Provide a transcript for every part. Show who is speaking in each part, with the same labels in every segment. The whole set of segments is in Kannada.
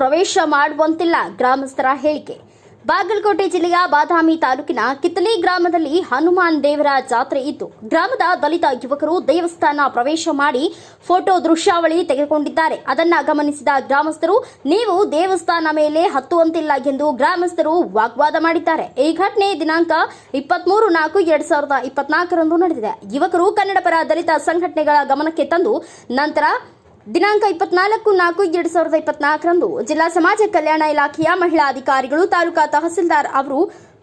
Speaker 1: ಪ್ರವೇಶ ಮಾಡುವಂತಿಲ್ಲ ಗ್ರಾಮಸ್ಥರ ಹೇಳಿಕೆ. ಬಾಗಲಕೋಟೆ ಜಿಲ್ಲೆಯ ಬಾದಾಮಿ ತಾಲೂಕಿನ ಕಿತ್ತಲಿ ಗ್ರಾಮದಲ್ಲಿ ಹನುಮಾನ್ ದೇವರ ಜಾತ್ರೆ ಇತ್ತು ಗ್ರಾಮದ ದಲಿತ ಯುವಕರು ದೇವಸ್ಥಾನ ಪ್ರವೇಶ ಮಾಡಿ ಫೋಟೋ ದೃಶ್ಯಾವಳಿ ತೆಗೆದುಕೊಂಡಿದ್ದಾರೆ. ಅದನ್ನ ಗಮನಿಸಿದ ಗ್ರಾಮಸ್ಥರು, ನೀವು ದೇವಸ್ಥಾನ ಮೇಲೆ ಹತ್ತುವಂತಿಲ್ಲ ಎಂದು ಗ್ರಾಮಸ್ಥರು ವಾಗ್ವಾದ ಮಾಡಿದ್ದಾರೆ. ಈ ಘಟನೆ ದಿನಾಂಕ ಇಪ್ಪತ್ಮೂರು ನಾಲ್ಕು ಎರಡ್ ಸಾವಿರದ ಇಪ್ಪತ್ನಾಲ್ಕರಂದು ನಡೆದಿದೆ. ಯುವಕರು ಕನ್ನಡ ಪರ ದಲಿತ ಸಂಘಟನೆಗಳ ಗಮನಕ್ಕೆ ತಂದು, ನಂತರ ದಿನಾಂಕ ಇಪ್ಪತ್ನಾಲ್ಕು ನಾಲ್ಕು ಎರಡು ಸಾವಿರದ ಇಪ್ಪತ್ನಾಲ್ಕರಂದು ಜಿಲ್ಲಾ ಸಮಾಜ ಕಲ್ಯಾಣ ಇಲಾಖೆಯ ಮಹಿಳಾ ಅಧಿಕಾರಿಗಳು ತಾಲೂಕಾ ತಹಸೀಲ್ದಾರ್ ಅವರು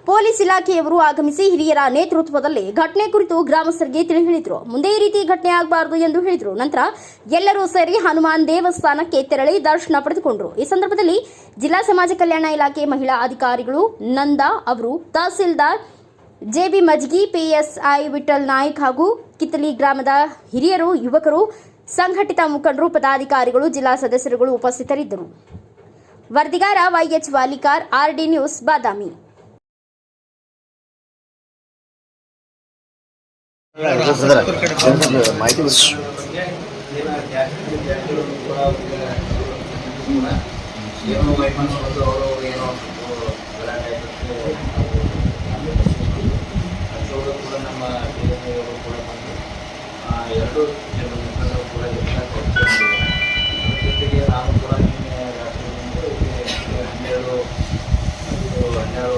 Speaker 1: ಪೊಲೀಸ್ ಇಲಾಖೆಯವರು ಆಗಮಿಸಿ ಹಿರಿಯರ ನೇತೃತ್ವದಲ್ಲಿ ಘಟನೆ ಕುರಿತು ಗ್ರಾಮಸ್ಥರಿಗೆ ತಿಳಿ ಹೇಳಿದರು ಮುಂದೆ ಈ ರೀತಿ ಘಟನೆ ಆಗಬಾರದು ಎಂದು ಹೇಳಿದರು. ನಂತರ ಎಲ್ಲರೂ ಸೇರಿ ಹನುಮಾನ್ ದೇವಸ್ಥಾನಕ್ಕೆ ತೆರಳಿ ದರ್ಶನ ಪಡೆದುಕೊಂಡರು. ಈ ಸಂದರ್ಭದಲ್ಲಿ ಜಿಲ್ಲಾ ಸಮಾಜ ಕಲ್ಯಾಣ ಇಲಾಖೆ ಮಹಿಳಾ ಅಧಿಕಾರಿಗಳು ನಂದಾ ಅವರು, ತಹಸೀಲ್ದಾರ್ ಜೆಬಿ ಮಜ್ಗಿ ಪಿಎಸ್ಐ ವಿಠಲ್ ನಾಯ್ಕ್ ಹಾಗೂ ಕಿತ್ತಲಿ ಗ್ರಾಮದ ಹಿರಿಯರು, ಯುವಕರು ಸಂಘಟಿತ ಮುಖಂಡರು ಪದಾಧಿಕಾರಿಗಳು ಜಿಲ್ಲಾ ಸದಸ್ಯರುಗಳು ಉಪಸ್ಥಿತರಿದ್ದರು. ವರದಿಗಾರ YH Walikar RD news Badami.
Speaker 2: ಎರಡು ಜೊತೆಗೆ ನಾವು ಕೂಡ ನಿನ್ನೆ ರಾತ್ರಿಯಿಂದ ಇಲ್ಲಿ ಹನ್ನೆರಡು ಇದು ಹನ್ನೆರಡು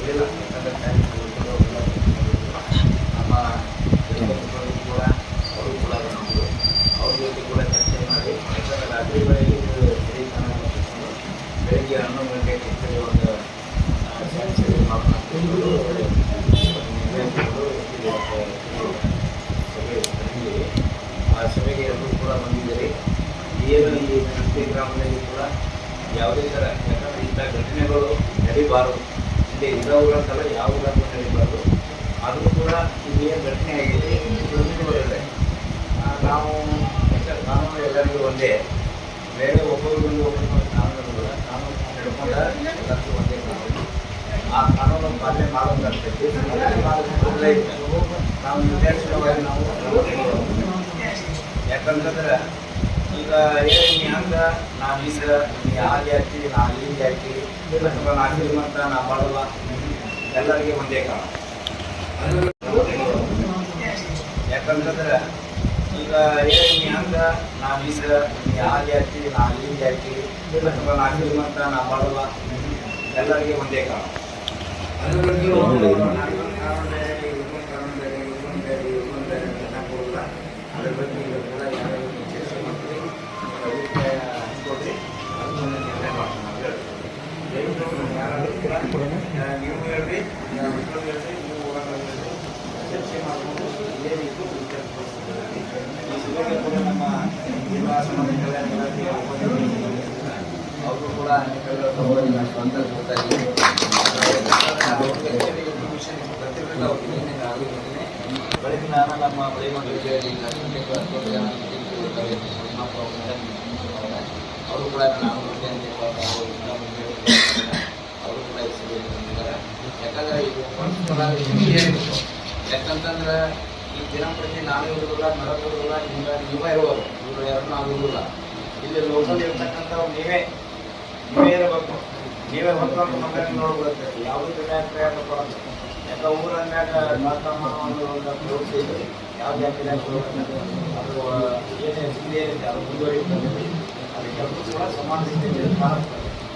Speaker 2: ಇರಲಿಲ್ಲ ಯಾಕಂದ್ರೆ ಟೈಮ್ ನಮ್ಮ ಮುಖಂಡರು ಕೂಡ ಅವರು ಕೂಡ ಬಂದಿದ್ರು ಅವ್ರ ಜೊತೆ ಕೂಡ ಚರ್ಚೆ ಮಾಡಿ ಯಾಕಂದ್ರೆ ರಾತ್ರಿ ಬೆಳಗ್ಗೆ ಇದು ಸರಿ ಚೆನ್ನಾಗಿ ಮುಗಿಸ್ಕೊಂಡು ಬೆಳಗ್ಗೆ ಹನ್ನೊಂದು ಗಂಟೆ ಕಿತ್ತಲೆ ಒಂದು ಆ, ಶಾಸಕರು ಮಾತನಾಡ್ತಿದ್ರು ನಿರ್ಣಯಿಸಿದ್ರು ಇದು ಸಭೆ ಕರೆದಿದ್ದೀವಿ ಆ ಸಭೆಗೆ ಎಲ್ಲರೂ ಕೂಡ ಬಂದಿದ್ದೀರಿ. ಏನು ಈ ನೃತ್ಯ ಗ್ರಾಮದಲ್ಲಿ ಕೂಡ ಯಾವುದೇ ಥರ ಯಾಕಂದರೆ ಇಂಥ ಘಟನೆಗಳು ನಡೀಬಾರದು. ಇಲ್ಲಿ ಇರೋವುಗಳಂತಲ್ಲ ಯಾವ ಊರಾಗೂ ನಡೀಬಾರ್ದು. ಆದರೂ ಕೂಡ ಏನು ಘಟನೆ ಆಗಿದೆ ಮುಂದುವರೆದಿದೆ ನಾವು ಕಾನೂನು ಎಲ್ಲರಿಗೂ ಒಂದೇ. ಬೇರೆ ಒಬ್ಬರಿಗೊಂದು ಒಬ್ಬರು ಕಾನೂನು ಕೂಡ ನಡ್ಕೊಂಡ ಎಲ್ಲರಿಗೂ ಒಂದೇ ಕಾನೂನು. ಆ ಕಾನೂನು ಪಾಲನೆ ಮಾಡೋದಾಗ್ತೈತಿ ನಾವು ನಿರ್ದೇಶನವಾಗಿ ನಾವು ಯಾಕಂತಂದ್ರೆ, ಈಗ ಏನು ನೀ ನಾನು ನಾ ಹಿಂಗ ನೀ ಆ ಜಾತಿ ನಾ ಈ ಜಾತಿ ಅಥವಾ ನಾ ಶ್ರೀಮಂತ ನಾ ಬಡವ ಎಲ್ಲರಿಗೆ ಒಂದೇ ಕಾರಣ. ಯಾಕಂತಂದ್ರೆ, ಈಗ ಏನು ನೀ ನಾನು ನಾ ಹಿಂಗ ನೀ ಆ ಜಾತಿ ನಾ ಈ ಜಾತಿ ಅಥವಾ ನಾ ಶ್ರೀಮಂತ ನಾ ಬಡವ ಎಲ್ಲರಿಗೆ ಒಂದೇ ಕಾರಣ. ಅದ್ರ ಬಗ್ಗೆ ನೀವು ಹೇಳ್ರಿ ಆ, ಮಕ್ಕಳು ಹೇಳ್ರಿ ನೀವು ಹೋಗೋಣ ಹೇಳ್ರಿ ಚರ್ಚೆ ಮಾಡಿಕೊಂಡು ಏನಿತ್ತು ವಿಚಾರಿಸ್ಕೊಳ್ತೀವಿ. ಈ ಸಭೆಗೆ ಕೂಡ ನಮ್ಮ ಜಿಲ್ಲಾ ಸಮಾಜ ಕಲ್ಯಾಣ ಇಲಾಖೆಯ ಉಪನಿರ್ದೇಶಕರು ಅವರು ಕೂಡ ಅನೇಕ ತಗೊಳ್ಳಿ ನಾನು ಸ್ವಂತ ಗೊತ್ತಾಗಿ ಅವ್ರಿಗೆ actually information ಗೊತ್ತಿರಲಿಲ್ಲ ಅವ್ರಿಗೆ ಏನೇನು ಆಗೋದಿಲ್ಲ ಬೆಳಗ್ಗೆ ನಾನು ನಮ್ಮ ಬಳಿ ಮಕ್ಕಳಿಗೆ ಅವರು ಕೂಡ ನಾನು ಮುಂದೆ ಅಂತ ಇರುವಾಗ ಅವರು ಕೂಡ ಯಾಕಂದ್ರೆ ಇದು ಯಾಕಂತಂದ್ರೆ, ಈ ದಿನಪ್ರತಿ ನಾನು ಇರುವುದಿಲ್ಲ ಮೇಡಮ್ ಇರುವುದಿಲ್ಲ ಹಿಂಗ ನೀವೇ ಇರುವರು ಇವರು ಯಾರು ನಾವು ಇಲ್ಲಿ ಲೋಕಲ್ ಇರ್ತಕ್ಕಂಥವ್ರು ನೀವೇ ನೀವೇ ಇರಬೇಕು. ನೀವೇ ಹೊತ್ತು ಮಕ್ಕಳಿಗೆ ನೋಡ್ಬಿಡುತ್ತೆ ಯಾವುದೂ ಜಿಲ್ಲೆ ಪ್ರಯತ್ನ ಕೊಡಲ್ಲ ಯಾಕ ಊರನ್ಯಾಗ ಮಾತಮ್ಮ ಒಂದು ಒಂದು ಯಾವ ಜಾತಿದಾಗ ಅದು ಏನೇ ಜಿಲ್ಲೆ ಇರುತ್ತೆ, ಅದು ಮುಂದುವರಿಯುತ್ತದೆ ಕೂಡ ಸಮಾನ ಕಾಣುತ್ತದೆ